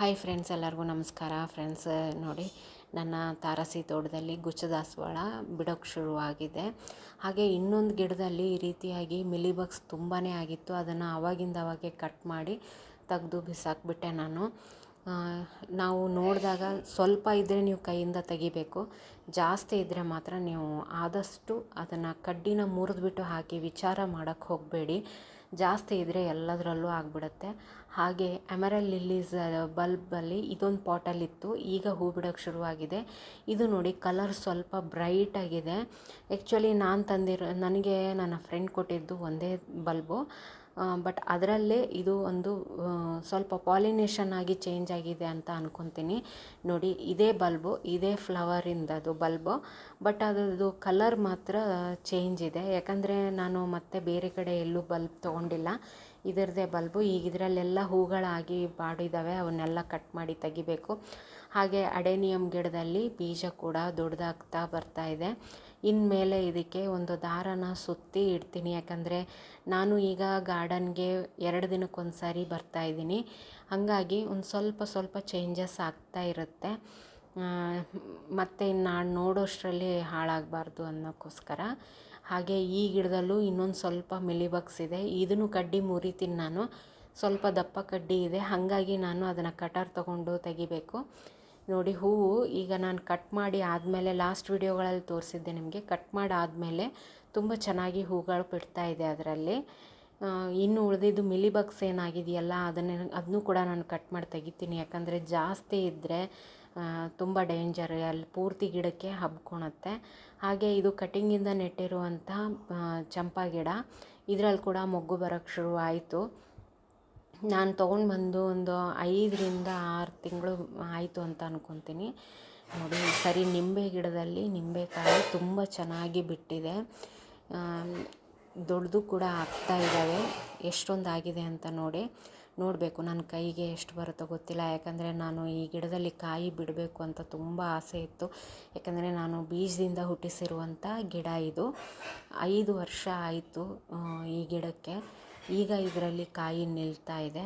Hi friends ಎಲ್ಲರಿಗೂ ನಮಸ್ಕಾರ. Friends ನೋಡಿ, ನನ್ನ ತಾರಸಿ ತೋಟದಲ್ಲಿ ಗುಚ್ಚದಾಸವಾಳ ಬಿಡೋಕ್ಕೆ ಶುರುವಾಗಿದೆ ಹಾಗೆ ಇನ್ನೊಂದು ಗಿಡದಲ್ಲಿ ಈ ರೀತಿಯಾಗಿ ಮಿಲಿಬಗ್ಸ್ ತುಂಬಾ ಆಗಿತ್ತು. ಅದನ್ನು ಅವಾಗಿಂದ ಅವಾಗೆ ಕಟ್ ಮಾಡಿ ತೆಗೆದು ಬಿಸಾಕ್ಬಿಟ್ಟೆ ನಾನು. ನಾವು ನೋಡಿದಾಗ ಸ್ವಲ್ಪ ಇದ್ದರೆ ನೀವು ಕೈಯಿಂದ ತೆಗಿಬೇಕು. ಜಾಸ್ತಿ ಇದ್ದರೆ ಮಾತ್ರ ನೀವು ಆದಷ್ಟು ಅದನ್ನು ಕಡ್ಡಿನ ಮುರಿದ್ಬಿಟ್ಟು ಹಾಕಿ ವಿಚಾರ ಮಾಡೋಕ್ಕೆ ಹೋಗಬೇಡಿ. ಜಾಸ್ತಿ ಇದ್ದರೆ ಎಲ್ಲದರಲ್ಲೂ ಆಗಿಬಿಡತ್ತೆ. ಹಾಗೆ ಎಮರಲ್ ಲಿಲ್ಲೀಸ್ ಬಲ್ಬಲ್ಲಿ ಇದೊಂದು ಪಾಟಲ್ಲಿತ್ತು ಈಗ ಹೂ ಬಿಡೋಕ್ಕೆ ಶುರುವಾಗಿದೆ. ಇದು ನೋಡಿ ಕಲರ್ ಸ್ವಲ್ಪ ಬ್ರೈಟಾಗಿದೆ ಆ್ಯಕ್ಚುಲಿ ನಾನು ತಂದಿರೋ, ನನಗೆ ನನ್ನ ಫ್ರೆಂಡ್ ಕೊಟ್ಟಿದ್ದು ಒಂದೇ ಬಲ್ಬು. ಬಟ್ ಅದರಲ್ಲೇ ಇದು ಒಂದು ಸ್ವಲ್ಪ ಪಾಲಿನೇಷನ್ ಆಗಿ ಚೇಂಜ್ ಆಗಿದೆ ಅಂತ ಅನ್ಕೊತೀನಿ. ನೋಡಿ, ಇದೇ ಬಲ್ಬು, ಇದೇ ಫ್ಲವರಿಂದದು ಬಲ್ಬು ಬಟ್ ಅದರದ್ದು ಕಲರ್ ಮಾತ್ರ ಚೇಂಜ್ ಇದೆ. ಯಾಕಂದರೆ ನಾನು ಮತ್ತೆ ಬೇರೆ ಕಡೆ ಎಲ್ಲೂ ಬಲ್ಬ್ ತೊಗೊಂಡಿಲ್ಲ. ಇದರದೇ ಬಲ್ಬು, ಈಗ ಇದರಲ್ಲೆಲ್ಲ ಹೂಗಳಾಗಿ ಬಾಡಿದ್ದಾವೆ ಅವನ್ನೆಲ್ಲ ಕಟ್ ಮಾಡಿ ತೆಗಿಬೇಕು. ಹಾಗೆ ಅಡೇನಿಯಂ ಗಿಡದಲ್ಲಿ ಬೀಜ ಕೂಡ ದೊಡ್ಡದಾಗ್ತಾ ಬರ್ತಾ ಇದೆ. ಇನ್ಮೇಲೆ ಇದಕ್ಕೆ ಒಂದು ದಾರನ ಸುತ್ತಿ ಇಡ್ತೀನಿ. ಯಾಕಂದರೆ ನಾನು ಈಗ ಗಾರ್ಡನ್ಗೆ ಎರಡು ದಿನಕ್ಕೊಂದು ಸಾರಿ ಬರ್ತಾ ಇದ್ದೀನಿ. ಹಾಗಾಗಿ ಒಂದು ಸ್ವಲ್ಪ ಸ್ವಲ್ಪ ಚೇಂಜಸ್ ಆಗ್ತಾ ಇರುತ್ತೆ. ಮತ್ತು ಇನ್ನು ನಾನು ನೋಡೋಷ್ಟರಲ್ಲಿ ಹಾಳಾಗಬಾರ್ದು ಅನ್ನೋಕ್ಕೋಸ್ಕರ. ಹಾಗೆ ಈ ಗಿಡದಲ್ಲೂ ಇನ್ನೊಂದು ಸ್ವಲ್ಪ ಮಿಲಿಬಗ್ಸ್ ಇದೆ. ಇದನ್ನು ಕಡ್ಡಿ ಮುರಿತೀನಿ ನಾನು. ಸ್ವಲ್ಪ ದಪ್ಪ ಕಡ್ಡಿ ಇದೆ. ಹಾಗಾಗಿ ನಾನು ಅದನ್ನು ಕಟರ್ ತಗೊಂಡು ತೆಗಿಬೇಕು. ನೋಡಿ ಹೂವು ಈಗ ನಾನು ಕಟ್ ಮಾಡಿ ಆದಮೇಲೆ ಲಾಸ್ಟ್ ವಿಡಿಯೋಗಳಲ್ಲಿ ತೋರಿಸಿದ್ದೆ ನಿಮಗೆ. ಕಟ್ ಮಾಡಿ ಆದಮೇಲೆ ತುಂಬ ಚೆನ್ನಾಗಿ ಹೂಗಳು ಬಿಡ್ತಾ ಇದೆ ಅದರಲ್ಲಿ. ಇನ್ನು ಉಳಿದಿದ್ದು ಮಿಲಿಬಗ್ಸ್ ಏನಾಗಿದೆಯಲ್ಲ, ಅದನ್ನು ಅದನ್ನು ಕೂಡ ನಾನು ಕಟ್ ಮಾಡಿ ತೆಗಿತೀನಿ. ಯಾಕಂದರೆ ಜಾಸ್ತಿ ಇದ್ದರೆ ತುಂಬ ಡೇಂಜರ್ ಅಲ್ಲಿ ಪೂರ್ತಿ ಗಿಡಕ್ಕೆ ಹಬ್ಕೊಳತ್ತೆ ಹಾಗೆ ಇದು ಕಟಿಂಗಿಂದ ನೆಟ್ಟಿರುವಂಥ ಚಂಪಾ ಗಿಡ. ಇದರಲ್ಲಿ ಕೂಡ ಮೊಗ್ಗು ಬರೋಕ್ಕೆ ಶುರು ಆಯಿತು ನಾನು ತೊಗೊಂಡು ಬಂದು ಒಂದು ಐದರಿಂದ ಆರು ತಿಂಗಳು ಆಯಿತು ಅಂತ ಅನ್ಕೊತೀನಿ. ನೋಡಿ ಸರಿ ನಿಂಬೆ ಗಿಡದಲ್ಲಿ ನಿಂಬೆಕಾಯಿ ತುಂಬ ಚೆನ್ನಾಗಿ ಬಿಟ್ಟಿದೆ. ದೊಡ್ಡದು ಕೂಡ ಆಗ್ತಾ ಇದ್ದಾವೆ ಎಷ್ಟೊಂದು ಆಗಿದೆ ಅಂತ ನೋಡಿ, ನೋಡಬೇಕು ನನ್ನ ಕೈಗೆ ಎಷ್ಟು ಬರುತ್ತೋ ಗೊತ್ತಿಲ್ಲ. ಯಾಕಂದರೆ ನಾನು ಈ ಗಿಡದಲ್ಲಿ ಕಾಯಿ ಬಿಡಬೇಕು ಅಂತ ತುಂಬ ಆಸೆ ಇತ್ತು. ಯಾಕಂದರೆ ನಾನು ಬೀಜದಿಂದ ಹುಟ್ಟಿಸಿರುವಂಥ ಗಿಡ ಇದು. ಐದು ವರ್ಷ ಆಯಿತು ಈ ಗಿಡಕ್ಕೆ. ಈಗ ಇದರಲ್ಲಿ ಕಾಯಿ ನಿಲ್ತಾ ಇದೆ.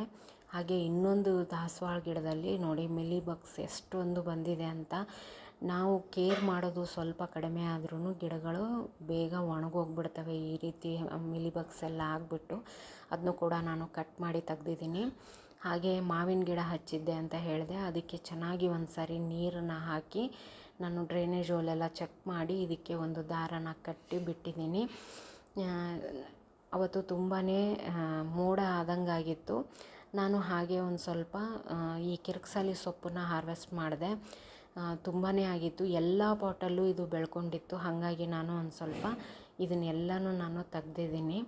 ಹಾಗೆ ಇನ್ನೊಂದು ದಾಸವಾಳ ಗಿಡದಲ್ಲಿ ನೋಡಿ ಮಿಲಿಬಗ್ಸ್ ಎಷ್ಟೊಂದು ಬಂದಿದೆ ಅಂತ. ನಾವು ಕೇರ್ ಮಾಡೋದು ಸ್ವಲ್ಪ ಕಡಿಮೆ ಆದ್ರೂ ಗಿಡಗಳು ಬೇಗ ಒಣಗೋಗ್ಬಿಡ್ತವೆ. ಈ ರೀತಿ ಮಿಲಿಬಗ್ಸ್ ಎಲ್ಲ ಆಗಿಬಿಟ್ಟು ಅದನ್ನು ಕೂಡ ನಾನು ಕಟ್ ಮಾಡಿ ತೆಗ್ದಿದ್ದೀನಿ. ಹಾಗೆ ಮಾವಿನ ಗಿಡ ಹಚ್ಚಿದ್ದೆ ಅಂತ ಹೇಳಿದೆ. ಅದಕ್ಕೆ ಚೆನ್ನಾಗಿ ಒಂದು ಸಾರಿ ನೀರನ್ನು ಹಾಕಿ ನಾನು ಡ್ರೈನೇಜ್ ಹೋಲೆಲ್ಲ ಚೆಕ್ ಮಾಡಿ ಇದಕ್ಕೆ ಒಂದು ದಾರನ ಕಟ್ಟಿ ಬಿಟ್ಟಿದ್ದೀನಿ. ಅವತ್ತು ತುಂಬಾ ಮೋಡ ಆದಂಗಾಗಿತ್ತು. ನಾನು ಹಾಗೆ ಒಂದು ಸ್ವಲ್ಪ ಈ ಕಿರ್ಕ್ಸಾಲಿ ಸೊಪ್ಪನ್ನ ಹಾರ್ವೆಸ್ಟ್ ಮಾಡಿದೆ. ತುಂಬಾ ಆಗಿತ್ತು. ಎಲ್ಲ ಪಾಟಲ್ಲೂ ಇದು ಬೆಳ್ಕೊಂಡಿತ್ತು. ಹಾಗಾಗಿ ನಾನು ಒಂದು ಸ್ವಲ್ಪ ಇದನ್ನೆಲ್ಲನೂ ನಾನು ತೆಗ್ದಿದ್ದೀನಿ.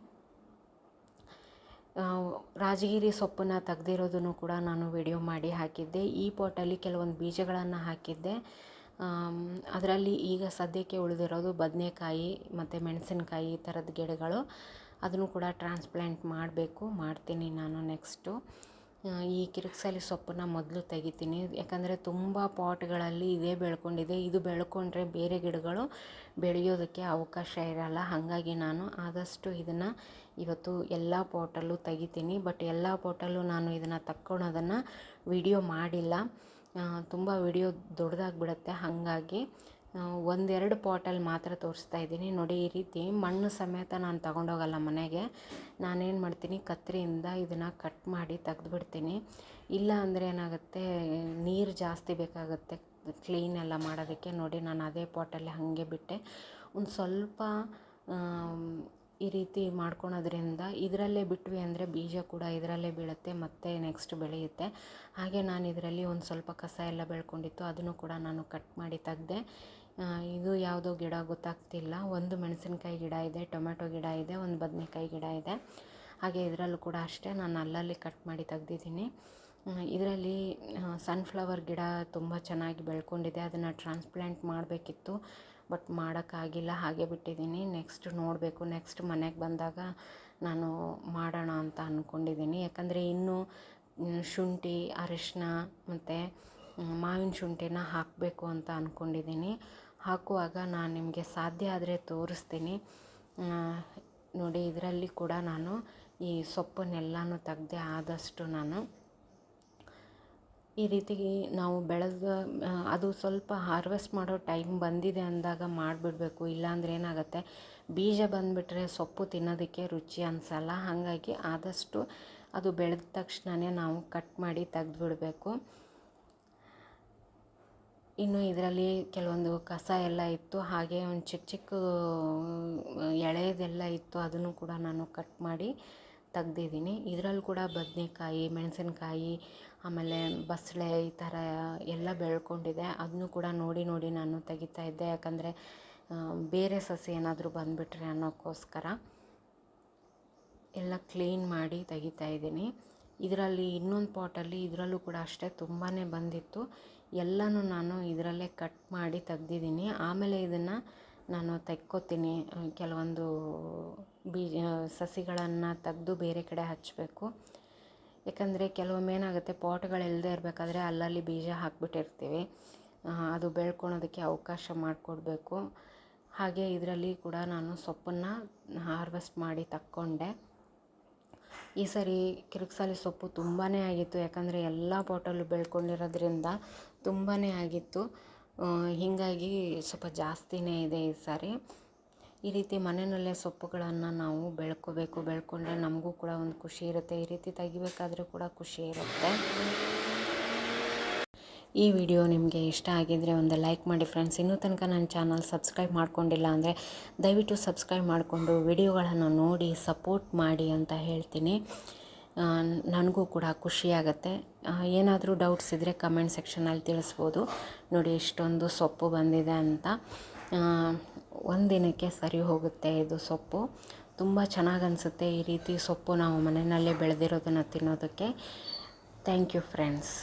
ರಾಜಗಿರಿ ಸೊಪ್ಪನ್ನ ತೆಗ್ದಿರೋದನ್ನು ಕೂಡ ನಾನು ವಿಡಿಯೋ ಮಾಡಿ ಹಾಕಿದ್ದೆ. ಈ ಪಾಟಲ್ಲಿ ಕೆಲವೊಂದು ಬೀಜಗಳನ್ನು ಹಾಕಿದ್ದೆ. ಅದರಲ್ಲಿ ಈಗ ಸದ್ಯಕ್ಕೆ ಉಳಿದಿರೋದು ಬದನೆಕಾಯಿ ಮತ್ತು ಮೆಣಸಿನಕಾಯಿ ಈ ಥರದ ಗಿಡಗಳು. ಅದನ್ನು ಕೂಡ ಟ್ರಾನ್ಸ್ಪ್ಲಾಂಟ್ ಮಾಡಬೇಕು. ಮಾಡ್ತೀನಿ ನಾನು ನೆಕ್ಸ್ಟು. ಈ ಕಿರಿಕ್ಸಲಿ ಸೊಪ್ಪನ್ನು ಮೊದಲು ತೆಗಿತೀನಿ. ಯಾಕಂದರೆ ತುಂಬ ಪಾಟ್ಗಳಲ್ಲಿ ಇದೇ ಬೆಳ್ಕೊಂಡಿದೆ. ಇದು ಬೆಳ್ಕೊಂಡ್ರೆ ಬೇರೆ ಗಿಡಗಳು ಬೆಳೆಯೋದಕ್ಕೆ ಅವಕಾಶ ಇರಲ್ಲ. ಹಾಗಾಗಿ ನಾನು ಆದಷ್ಟು ಇದನ್ನು ಇವತ್ತು ಎಲ್ಲ ಪಾಟಲ್ಲೂ ತೆಗಿತೀನಿ. ಬಟ್ ಎಲ್ಲ ಪಾಟಲ್ಲೂ ನಾನು ಇದನ್ನು ತಕ್ಕೊಳೋದನ್ನು ವಿಡಿಯೋ ಮಾಡಿಲ್ಲ. ತುಂಬ ವಿಡಿಯೋ ದೊಡ್ಡದಾಗ್ಬಿಡುತ್ತೆ ಹಾಗಾಗಿ ಒಂದೆರಡು ಪಾಟಲ್ಲಿ ಮಾತ್ರ ತೋರಿಸ್ತಾ ಇದ್ದೀನಿ. ನೋಡಿ, ಈ ರೀತಿ ಮಣ್ಣು ಸಮೇತ ನಾನು ತಗೊಂಡೋಗಲ್ಲ ಮನೆಗೆ. ನಾನೇನು ಮಾಡ್ತೀನಿ ಕತ್ತರಿಯಿಂದ ಇದನ್ನು ಕಟ್ ಮಾಡಿ ತೆಗೆದುಬಿಡ್ತೀನಿ. ಇಲ್ಲ ಅಂದರೆ ಏನಾಗುತ್ತೆ, ನೀರು ಜಾಸ್ತಿ ಬೇಕಾಗುತ್ತೆ ಕ್ಲೀನ್ ಎಲ್ಲ ಮಾಡೋದಕ್ಕೆ. ನೋಡಿ, ನಾನು ಅದೇ ಪಾಟಲ್ಲಿ ಹಾಗೆ ಬಿಟ್ಟೆ. ಒಂದು ಸ್ವಲ್ಪ ಈ ರೀತಿ ಮಾಡ್ಕೊಳೋದ್ರಿಂದ ಇದರಲ್ಲೇ ಬಿಟ್ವಿ ಅಂದರೆ ಬೀಜ ಕೂಡ ಇದರಲ್ಲೇ ಬೀಳುತ್ತೆ, ಮತ್ತೆ ನೆಕ್ಸ್ಟ್ ಬೆಳೆಯುತ್ತೆ. ಹಾಗೆ ನಾನು ಇದರಲ್ಲಿ ಒಂದು ಸ್ವಲ್ಪ ಕಸ ಎಲ್ಲ ಬೆಳ್ಕೊಂಡಿತ್ತು, ಅದನ್ನು ಕೂಡ ನಾನು ಕಟ್ ಮಾಡಿ ತೆಗ್ದೆ. ಇದು ಯಾವುದೋ ಗಿಡ ಗೊತ್ತಾಗ್ತಿಲ್ಲ. ಒಂದು ಮೆಣಸಿನ್ಕಾಯಿ ಗಿಡ ಇದೆ ಟೊಮೆಟೊ ಗಿಡ ಇದೆ, ಒಂದು ಬದನೆಕಾಯಿ ಗಿಡ ಇದೆ. ಹಾಗೆ ಇದರಲ್ಲೂ ಕೂಡ ಅಷ್ಟೇ, ನಾನು ಅಲ್ಲಲ್ಲಿ ಕಟ್ ಮಾಡಿ ತೆಗ್ದಿದ್ದೀನಿ. ಇದರಲ್ಲಿ ಸನ್ಫ್ಲವರ್ ಗಿಡ ತುಂಬ ಚೆನ್ನಾಗಿ ಬೆಳ್ಕೊಂಡಿದೆ. ಅದನ್ನು ಟ್ರಾನ್ಸ್ಪ್ಲಾಂಟ್ ಮಾಡಬೇಕಿತ್ತು ಬಟ್ ಮಾಡೋಕ್ಕಾಗಿಲ್ಲ. ಹಾಗೆ ಬಿಟ್ಟಿದ್ದೀನಿ. ನೆಕ್ಸ್ಟ್ ನೋಡಬೇಕು. ನೆಕ್ಸ್ಟ್ ಮನೆಗೆ ಬಂದಾಗ ನಾನು ಮಾಡೋಣ ಅಂತ ಅಂದ್ಕೊಂಡಿದ್ದೀನಿ ಯಾಕಂದರೆ ಇನ್ನೂ ಶುಂಠಿ ಅರಿಶಿನ ಮತ್ತು ಮಾವಿನ ಶುಂಠಿನ ಹಾಕಬೇಕು ಅಂತ ಅಂದ್ಕೊಂಡಿದ್ದೀನಿ ಹಾಕುವಾಗ ನಾನು ನಿಮಗೆ ಸಾಧ್ಯ ಆದರೆ ತೋರಿಸ್ತೀನಿ. ನೋಡಿ, ಇದರಲ್ಲಿ ಕೂಡ ನಾನು ಈ ಸೊಪ್ಪನ್ನೆಲ್ಲನೂ ತೆಗ್ದೆ ಆದಷ್ಟು ನಾನು ಈ ರೀತಿ ನಾವು ಬೆಳೆದ ಅದು ಸ್ವಲ್ಪ ಹಾರ್ವೆಸ್ಟ್ ಮಾಡೋ ಟೈಮ್ ಬಂದಿದೆ ಅಂದಾಗ ಮಾಡಿಬಿಡ್ಬೇಕು. ಇಲ್ಲಾಂದ್ರೆ ಏನಾಗುತ್ತೆ, ಬೀಜ ಬಂದುಬಿಟ್ರೆ ಸೊಪ್ಪು ತಿನ್ನೋದಕ್ಕೆ ರುಚಿ ಅನಿಸಲ್ಲ. ಹಾಗಾಗಿ ಆದಷ್ಟು ಅದು ಬೆಳೆದ ತಕ್ಷಣವೇ ನಾವು ಕಟ್ ಮಾಡಿ ತೆಗ್ದುಬಿಡಬೇಕು. ಇನ್ನು ಇದರಲ್ಲಿ ಕೆಲವೊಂದು ಕಸ ಎಲ್ಲ ಇತ್ತು, ಹಾಗೆ ಒಂದು ಚಿಕ್ಕ ಚಿಕ್ಕ ಎಳೆಯದೆಲ್ಲ ಇತ್ತು, ಅದನ್ನು ಕೂಡ ನಾನು ಕಟ್ ಮಾಡಿ ತೆಗ್ದಿದ್ದೀನಿ. ಇದರಲ್ಲಿ ಕೂಡ ಬದನೆಕಾಯಿ, ಮೆಣಸಿನ್ಕಾಯಿ, ಆಮೇಲೆ ಬಸಳೆ ಈ ಥರ ಎಲ್ಲ ಬೆಳ್ಕೊಂಡಿದೆ. ಅದನ್ನು ಕೂಡ ನೋಡಿ ನೋಡಿ ನಾನು ತೆಗಿತಾ ಇದ್ದೆ. ಯಾಕಂದರೆ ಬೇರೆ ಸಸಿ ಏನಾದರೂ ಬಂದುಬಿಟ್ರೆ ಅನ್ನೋಕ್ಕೋಸ್ಕರ ಎಲ್ಲ ಕ್ಲೀನ್ ಮಾಡಿ ತೆಗಿತಾ ಇದ್ದೀನಿ. ಇದರಲ್ಲಿ ಇನ್ನೊಂದು ಪಾಟಲ್ಲಿ ಇದರಲ್ಲೂ ಕೂಡ ಅಷ್ಟೇ ತುಂಬಾ ಬಂದಿತ್ತು. ಎಲ್ಲನೂ ನಾನು ಇದರಲ್ಲೇ ಕಟ್ ಮಾಡಿ ತೆಗ್ದಿದ್ದೀನಿ. ಆಮೇಲೆ ಇದನ್ನು ನಾನು ತೆಕ್ಕೋತೀನಿ. ಕೆಲವೊಂದು ಬೀಜ ಸಸಿಗಳನ್ನು ತೆಗೆದು ಬೇರೆ ಕಡೆ ಹಚ್ಚಬೇಕು ಯಾಕಂದರೆ ಕೆಲವೊಮ್ಮೆ ಏನಾಗುತ್ತೆ ಪಾಟ್ಗಳಿಲ್ಲದೆ ಇರಬೇಕಾದ್ರೆ ಅಲ್ಲಲ್ಲಿ ಬೀಜ ಹಾಕ್ಬಿಟ್ಟಿರ್ತೀವಿ. ಅದು ಬೆಳ್ಕೊಳೋದಕ್ಕೆ ಅವಕಾಶ ಮಾಡಿಕೊಡ್ಬೇಕು. ಹಾಗೆ ಇದರಲ್ಲಿ ಕೂಡ ನಾನು ಸೊಪ್ಪನ್ನು ಹಾರ್ವೆಸ್ಟ್ ಮಾಡಿ ತಕ್ಕೊಂಡೆ. ಈ ಸರಿ ಕಿರಿಕ್ಸಾಲಿ ಸೊಪ್ಪು ತುಂಬಾ ಆಗಿತ್ತು. ಯಾಕಂದರೆ ಎಲ್ಲ ಪಾಟಲ್ಲೂ ಬೆಳ್ಕೊಂಡಿರೋದ್ರಿಂದ ತುಂಬಾ ಆಗಿತ್ತು. ಹೀಗಾಗಿ ಸ್ವಲ್ಪ ಜಾಸ್ತಿನೇ ಇದೆ ಈ ಸಾರಿ. ಈ ರೀತಿ ಮನೆಯಲ್ಲೇ ಸೊಪ್ಪುಗಳನ್ನು ನಾವು ಬೆಳ್ಕೋಬೇಕು. ಬೆಳ್ಕೊಂಡ್ರೆ ನಮಗೂ ಕೂಡ ಒಂದು ಖುಷಿ ಇರುತ್ತೆ. ಈ ರೀತಿ ತೆಗಿಬೇಕಾದ್ರೂ ಕೂಡ ಖುಷಿ ಇರುತ್ತೆ. ಈ ವಿಡಿಯೋ ನಿಮಗೆ ಇಷ್ಟ ಆಗಿದ್ದರೆ ಒಂದು ಲೈಕ್ ಮಾಡಿ ಫ್ರೆಂಡ್ಸ್. ಇನ್ನೂ ತನಕ ನನ್ನ ಚಾನಲ್ ಸಬ್ಸ್ಕ್ರೈಬ್ ಮಾಡ್ಕೊಂಡಿಲ್ಲ ಅಂದರೆ ದಯವಿಟ್ಟು ಸಬ್ಸ್ಕ್ರೈಬ್ ಮಾಡಿಕೊಂಡು ವಿಡಿಯೋಗಳನ್ನು ನೋಡಿ ಸಪೋರ್ಟ್ ಮಾಡಿ ಅಂತ ಹೇಳ್ತೀನಿ. ನನಗೂ ಕೂಡ ಖುಷಿಯಾಗತ್ತೆ ಏನಾದರೂ ಡೌಟ್ಸ್ ಇದ್ದರೆ ಕಮೆಂಟ್ ಸೆಕ್ಷನಲ್ಲಿ ತಿಳಿಸ್ಬೋದು. ನೋಡಿ, ಇಷ್ಟೊಂದು ಸೊಪ್ಪು ಬಂದಿದೆ ಅಂತ. ಒಂದು ದಿನಕ್ಕೆ ಸರಿ ಹೋಗುತ್ತೆ ಇದು ಸೊಪ್ಪು. ತುಂಬ ಚೆನ್ನಾಗಿ ಅನಿಸುತ್ತೆ ಈ ರೀತಿ ಸೊಪ್ಪು ನಾವು ಮನೆಯಲ್ಲೇ ಬೆಳೆದಿರೋದನ್ನು ತಿನ್ನೋದಕ್ಕೆ. Thank you friends